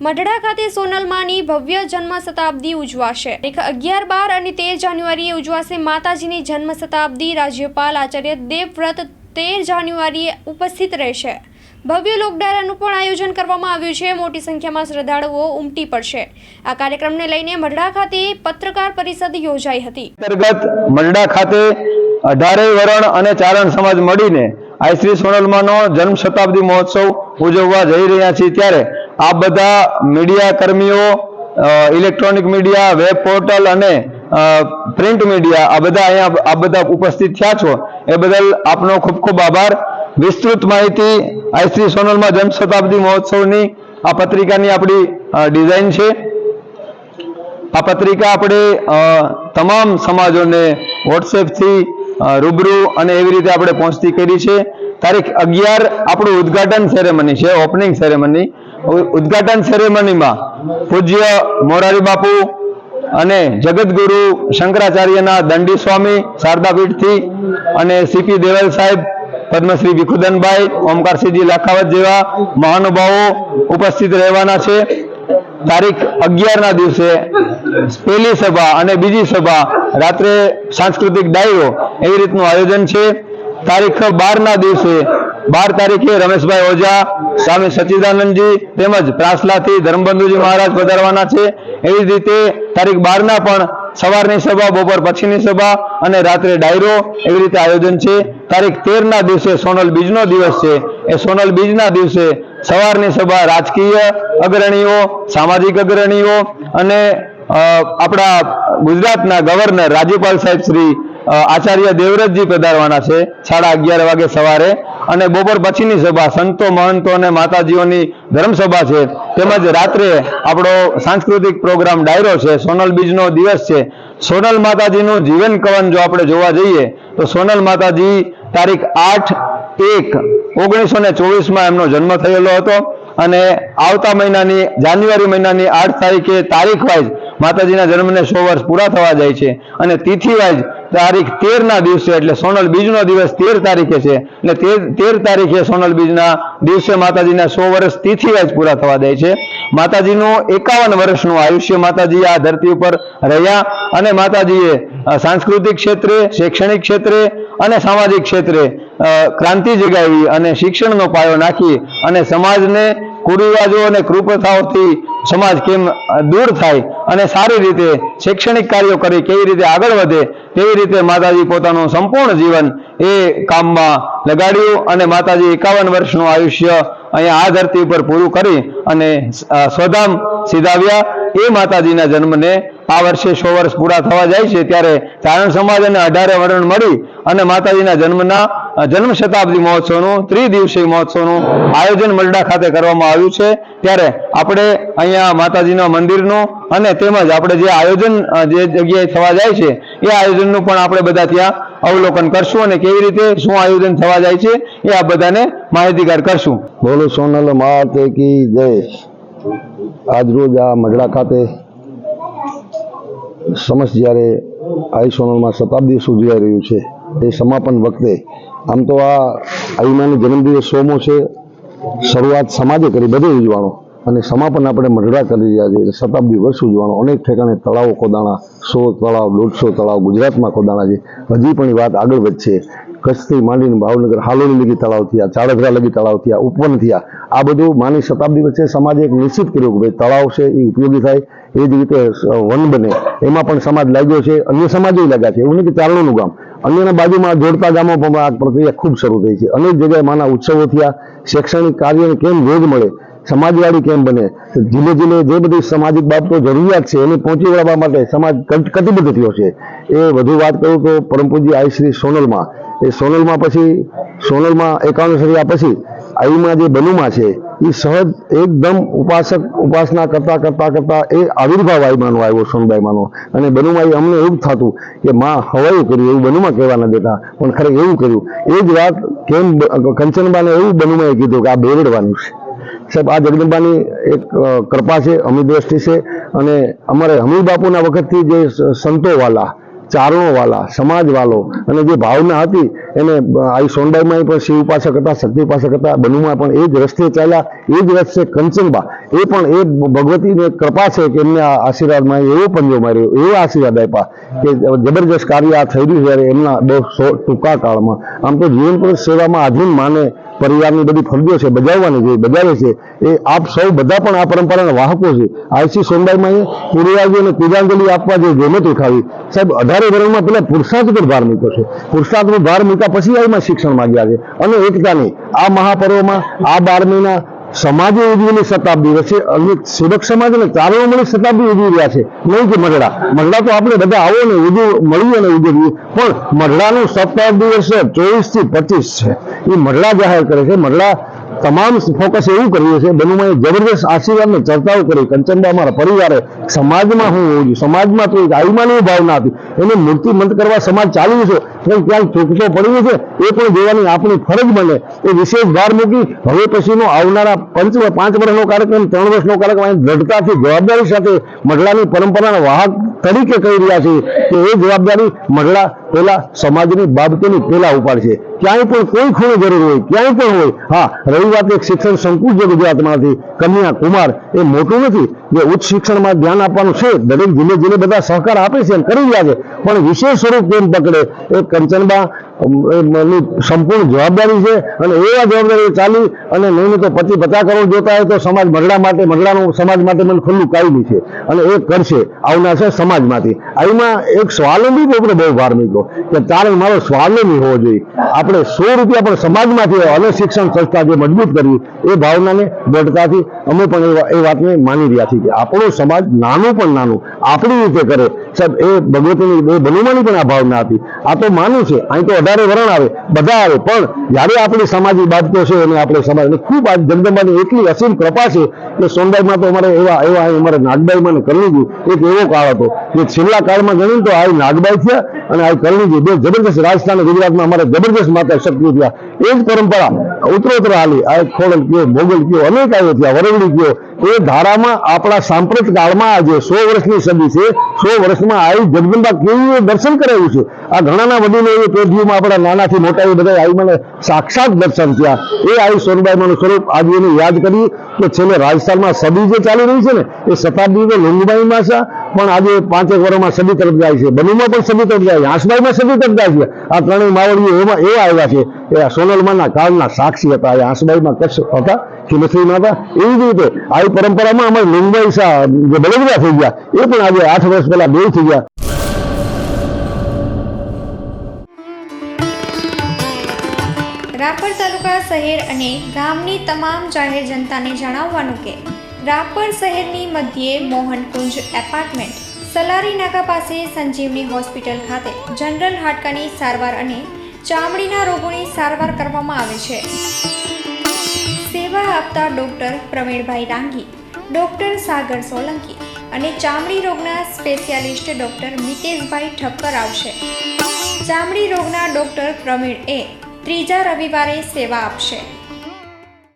મઢડા ખાતે સોનલમાની ભવ્ય જન્મ શતાબ્દી ઉજવાશે અગિયાર બાર અને તેર જાન્યુઆરીએ ઉજવાશે માતાજીની જન્મ શતાબ્દી રાજ્યપાલ આચાર્ય દેવવ્રત તેર જાન્યુઆરીએ ઉપસ્થિત રહેશે. ભવ્ય લોકડાયરાનું પણ આયોજન કરવામાં આવ્યું છે. મોટી સંખ્યામાં શ્રદ્ધાળુઓ ઉમટી પડશે. આ કાર્યક્રમને લઈને મઢડા ખાતે પત્રકાર પરિષદ યોજાઈ હતી. અંતર્ગત મઢડા ખાતે અઢારેય વરણ અને ચારણ સમાજ મળીને આઈ શ્રી સોનલમાનો જન્મ શતાબ્દી મહોત્સવ ઉજવવા જઈ રહ્યા છીએ ત્યારે આ બધા મીડિયા કર્મીઓ ઇલેક્ટ્રોનિક મીડિયા વેબ પોર્ટલ અને પ્રિન્ટ મીડિયા આ બધા અહીંયા, આ બધા ઉપસ્થિત થયા છો. એ બદલ આપનો ખૂબ ખૂબ આભાર. વિસ્તૃત માહિતી આઈ શ્રી સોનલમાં જન્મ શતાબ્દી મહોત્સવની આ પત્રિકાની આપણી ડિઝાઇન છે. આ પત્રિકા આપણે તમામ સમાજોને વોટ્સએપથી રૂબરૂ અને એવી રીતે આપણે પહોંચતી કરી છે. તારીખ અગિયાર આપણું ઉદ્ઘાટન સેરેમની છે ઓપનિંગ સેરેમની ઉદ્ઘાટન સેરેમનીમાં પૂજ્ય મોરારી બાપુ અને જગતગુરુ શંકરાચાર્યના દંડી સ્વામી શારદાપીઠથી અને સીપી દેવલ સાહેબ, પદ્મશ્રી ભીખુદનભાઈ ઓમકારસિંહજી લાખાવત જેવા મહાનુભાવો ઉપસ્થિત રહેવાના છે. તારીખ અગિયારના દિવસે પહેલી સભા અને બીજી સભા રાત્રે સાંસ્કૃતિક ડાયરો એવી રીતનું આયોજન છે. તારીખ બાર ના દિવસે બાર તારીખે રમેશભાઈ ઓઝા, સ્વામી સચ્ચિદાનંદજી તેમજ પ્રાસલાથી ધર્મબંધુજી મહારાજ પધારવાના છે. એવી જ રીતે તારીખ બાર ના પણ સવારની સભા, બપોર પછીની સભા અને રાત્રે ડાયરો એવી રીતે આયોજન છે. તારીખ તેર ના દિવસે સોનલ બીજનો દિવસ છે. એ સોનલ બીજના દિવસે સવારની સભા રાજકીય અગ્રણીઓ, સામાજિક અગ્રણીઓ અને આપણા ગુજરાતના ગવર્નર રાજ્યપાલ સાહેબ શ્રી આચાર્ય દેવવ્રતજી પધારવાના છે સાડા અગિયાર વાગે સવારે અને બપોર પછીની સભા સંતો, મહંતો અને માતાજીઓની ધર્મસભા છે. તેમજ રાત્રે આપણો સાંસ્કૃતિક પ્રોગ્રામ ડાયરો છે, સોનલ બીજનો દિવસ છે. સોનલ માતાજીનું જીવન કવન જો આપણે જોવા જઈએ, તો સોનલ માતાજી તારીખ આઠ એક ઓગણીસો ને ચોવીસમાં એમનો જન્મ થયેલો હતો અને આવતા મહિનાની જાન્યુઆરી મહિનાની આઠ તારીખે તારીખ વાઇઝ માતાજીના જન્મને સો વર્ષ પૂરા થવા જાય છે. અને તિથિવાજ તારીખ તેર ના દિવસે, એટલે સોનલ બીજનો દિવસ તેર તારીખે છે. તેર તેર તારીખે સોનલ બીજના દિવસે માતાજીના સો વર્ષ તિથિવાજ પૂરા થવા જાય છે. માતાજીનું એકાવન વર્ષનું આયુષ્ય માતાજી આ ધરતી ઉપર રહ્યા અને માતાજીએ સાંસ્કૃતિક ક્ષેત્રે, શૈક્ષણિક ક્ષેત્રે અને સામાજિક ક્ષેત્રે ક્રાંતિ જગાવી અને શિક્ષણનો પાયો નાખી અને સમાજને કુરિવાજો અને કુપ્રથાઓથી સમાજ કેમ દૂર થાય અને સારી રીતે શૈક્ષણિક કાર્યો કરી કેવી રીતે આગળ વધે તેવી રીતે માતાજી પોતાનું સંપૂર્ણ જીવન એ કામમાં લગાડ્યું અને માતાજી એકાવન વર્ષનું આયુષ્ય અહીંયા આ ધરતી ઉપર પૂરું કરી અને સ્વધામ સીધાવ્યા. એ માતાજીના જન્મને આ વર્ષે સો વર્ષ પૂરા થવા જાય છે ત્યારે ચારણ સમાજ અને અઢારે વર્ણ મળી અને માતાજીના જન્મના જન્મ શતાબ્દી મહોત્સવનું, ત્રિદિવસીય મહોત્સવનું આયોજન મલડા ખાતે કરવામાં આવ્યું છે. ત્યારે આપણે અહીંયા માતાજીના મંદિરનું અને તેમજ આપણે જે આયોજન જે જગ્યાએ થવા જાય છે, એ આયોજનનું પણ આપણે બધા ત્યાં અવલોકન કરશું અને કેવી રીતે શું આયોજન થવા જાય છે, એ આ બધાને માહિતીગાર કરશું. બોલો સોનલ માતે કી જય. આજરોજ આ મઢડા ખાતે સમસ્ત જ્યારે આઈ સોનલમાં શતાબ્દી ઉજવાઈ રહ્યું છે, એ સમાપન વખતે આમ તો આ આઈમાની જન્મદિવસ સોમો છે. શરૂઆત સમાજે કરી, બધે ઉજવાણો. અને સમાપન આપણે મઢડા કરી રહ્યા છીએ. શતાબ્દી વર્ષ ઉજવાનો અનેક ઠેકાણે તળાવો ખોદાણા, સો તળાવ, દોઢસો તળાવ, ગુજરાતમાં ખોદાણા છે. હજી પણ વાત આગળ વધશે. કચ્છથી માંડીને ભાવનગર, હાલોલી લગી તળાવ થયા ચાડધરા લગી તળાવ થયા, ઉપવન થયા. આ બધું માની શતાબ્દી વચ્ચે સમાજે એક નિશ્ચિત કર્યું કે ભાઈ તળાવ છે, એ ઉપયોગી થાય. એ જ રીતે વન બને. એમાં પણ સમાજ લાગ્યો છે. અન્ય સમાજો લાગ્યા છે. એવું કે ચારણોનું ગામ. અન્યના બાજુમાં જોડતા ગામો પણ આ પ્રક્રિયા ખૂબ શરૂ થઈ છે. અનેક જગ્યાએ માના ઉત્સવો થયા. શૈક્ષણિક કાર્યને કેમ વેગ મળે? સમાજવાળી કેમ બને? ધીમે ધીમે જે બધી સામાજિક બાબતો જરૂરિયાત છે એને પહોંચી વળવા માટે સમાજ કટ- કટિબદ્ધ થયો છે. એ વધુ વાત કરું તો પરમ પૂજ્ય શ્રી સોનલમાં. એ સોનલમાં પછી સોનલમાં એકાવન સર્યા પછી આઈમાં જે બનુમાં છે એ સહજ એકદમ ઉપાસક, ઉપાસના કરતા કરતા કરતા એ આવિર્ભાવ આઈમાનો આવ્યો, સોનબાઈમાંનો. અને બનુમાં અમને એવું થતું કે માં હવાયું કર્યું, એવું બનુમાં કહેવા ન દેતા, પણ ખરેખર એવું કર્યું. એ જ વાત કેમ કંચનબાને એવું બનુમાં કીધું કે આ બેરડવાનું છે. સાહેબ, આ જગદંબાની એક કૃપા છે અમી દ્રષ્ટિ છે, અને અમારે હમીર બાપુના વખતથી જે સંતોવાલા ચારણોવાલા, સમાજવાલો અને જે ભાવના હતી એને આવી સોનબાઈમાં પણ શિવ ઉપાસક હતા, શક્તિ ઉપાસક હતા, બનુમાં પણ એ જ રસ્તે ચાલ્યા, એ જ રસ્તે કંચનબા, એ પણ એ ભગવતીને કૃપા છે કે એમને આશીર્વાદમાં એવો પંજો માર્યો, એવો આશીર્વાદ આપ્યા કે જબરજસ્ત કાર્ય આ થઈ રહ્યું છે એમના બહુ ટૂંકા કાળમાં. આમ તો જીવન પર સેવામાં આધીન માને પરિવારની બધી ફરજો છે, બજાવવાની છે બજાવે છે. એ આપ સૌ બધા પણ આ પરંપરાના વાહકો છે. આઈસી સોનબાઈમાં એ અને તિલાંજલિ આપવા જે જહેમત ઉઠાવી, સાહેબ, અઢારે ધોરણમાં પેલા પુરુષાર્થ પર ભાર મૂક્યો છે. પુરુષાર્થ પર ભાર મૂક્યા પછી આમાં શિક્ષણ માંગ્યા છે. અને એકતાની આ મહાપર્વમાં, આ બાર મહિના સમાજે ઉજવેલી શતાબ્દી વચ્ચે અનેક સેવક સમાજ અને ચારણો મળી શતાબ્દી ઉજવી રહ્યા છે. નહીં કે મઢડા. મઢડા તો આપણે બધા આવો ને ઉજવ મળીએ અને ઉજવીએ પણ મરડાનું શતાબ્દી વર્ષે ચોવીસથી પચીસ છે. એ મઢડા જાહેર કરે છે. મઢડા તમામ ફોકસ એવું કર્યું છે. બનુમાએ જબરદસ્ત આશીર્વાદ ને ચર્ચાઓ કરી. કંચનબા અમારા પરિવારે, સમાજમાં હું હોઉં છું. સમાજમાં તો એક આયુમાની ભાવના હતી. એને મૂર્તિમંત કરવા સમાજ ચાલ્યું છે. પણ ક્યાંક ચૂકતો પડ્યું છે, એ પણ જોવાની આપણી ફરજ બને. એ વિશેષ ભાર મૂકી હવે પછીનો આવનારા પંચ પાંચ વર્ષનો કાર્યક્રમ, ત્રણ વર્ષનો કાર્યક્રમ દ્રઢતાથી જવાબદારી સાથે મહિલાની પરંપરાના વાહક તરીકે કહી રહ્યા છે કે એ જવાબદારી મહિલા પેલા સમાજની બાબતોની પેલા ઉપાડશે ક્યાંય પણ કોઈ ખૂણે જરૂર હોય, ક્યાંય પણ હોય, હા, રહી વાત એક શિક્ષણ સંકુલ છે ગુજરાતમાંથી. કન્યા કુમાર એ મોટું નથી, જે ઉચ્ચ શિક્ષણમાં ધ્યાન આપવાનું છે. દરેક જિલ્લે જિલ્લે બધા સહકાર આપે છે એમ કરી રહ્યા છે. પણ વિશેષ સ્વરૂપ કેમ પકડે? એ કંચનબા સંપૂર્ણ જવાબદારી છે અને એવા જવાબદારી ચાલી અને નહીં તો પચીસ પચાસ કરોડ જોતા હોય તો સમાજ મહિલા માટે મહિલાનું સમાજ માટે મને ખુલ્લું કાયમી છે. અને એ કરશે, આવનાર છે સમાજમાંથી. આમાં એક સ્વાવલંબી આપણે બહુ ભાર મૂક્યો કે તારે મારો સ્વાવલંબી હોવો જોઈએ. આપણે સો રૂપિયા પણ સમાજમાંથી અને શિક્ષણ સંસ્થા જે મજબૂત કરી, એ ભાવનાને દ્રઢતાથી અમે પણ એ વાતને માની રહ્યા છીએ કે આપણો સમાજ નાનું પણ નાનું, આપણી રીતે કરે. સાહેબ, એ ભગવતીની એ બનુમાની પણ આ ભાવના હતી. આ તો માનું છે. અહીં તો અઢારે વરણ આવે, બધા આવે. પણ જ્યારે આપણી સામાજિક બાબતો છે અને આપણે સમાજને ખૂબ આ જગદંબાની એટલી અસીમ કૃપા છે કે સોનબાઈમાં તો અમારે એવા એવા અમારે નાગબાઈમાં કરણીજી એક એવો કાળ હતો કે છેલ્લા કાળમાં ગણીએ તો આ નાગબાઈ થયા અને આ કરણીજી બે જબરદસ્ત રાજસ્થાન ગુજરાતમાં અમારે જબરદસ્ત માતા શક્તિ થયા. એ જ પરંપરા ઉત્તરોત્તર હાલી આ ખોડલ કયો, મોગલ કયો, અનેક આવ્યો થયા, વરવડી કયો. એ ધારામાં આપણા સાંપ્રત કાળમાં આજે સો વર્ષની સદી છે. સો વર્ષમાં આવી જગદંબા કેવું દર્શન કરાવ્યું છે. આ ઘણાના વડીલો એ પેઢીઓમાં આપણા નાનાથી મોટા એ બધા આવી મને સાક્ષાત દર્શન થયા. એ આવી સોનબાઈમાંનું સ્વરૂપ આજે એને યાદ કરી કે છેલ્લે રાજસ્થાનમાં સદી જે ચાલી રહી છે ને, એ શતાબ્દી તો લોંગબાઈમાં છે પણ આજે પાંચેક વર્ષમાં સદી તરફ જાય છે. બનુમાં પણ સદી તરફ જાય છે. હાંસબાઈમાં સદી તરફ જાય છે. આ ત્રણેય માવડીઓ એમાં એવા આવ્યા છે એ સોનલમાના કાળના સાક્ષી હતા. એ હાંસબાઈમાં કચ્છ હતા. ખીમશ્રીમાં માતા. એવી જ રીતે આવી પરંપરામાં અમારે લુંગબાઈ શાહ જે બળદરા થઈ ગયા, એ પણ આજે આઠ વર્ષ પહેલા બે થઈ ગયા. રાપર તાલુકા શહેર અને ગામની તમામ જાહેર જનતાને જણાવવાનું કે રાપર શહેરની મધ્યે મોહનકુંજ એપાર્ટમેન્ટ, સલારી નાકા પાસે સંજીવની હોસ્પિટલ ખાતે જનરલ હાડકાની સારવાર અને ચામડીના રોગોની સારવાર કરવામાં આવે છે. આપતા ડોક્ટર પ્રવીણભાઈ રાંગી ડોક્ટર સાગર સોલંકી અને ચામડી રોગના સ્પેશિયાલિસ્ટ ડોક્ટર મિતેશભાઈ ઠક્કર આવશે. ચામડી રોગના ડોક્ટર પ્રવીણ એ ત્રીજા રવિવારે સેવા આપશે.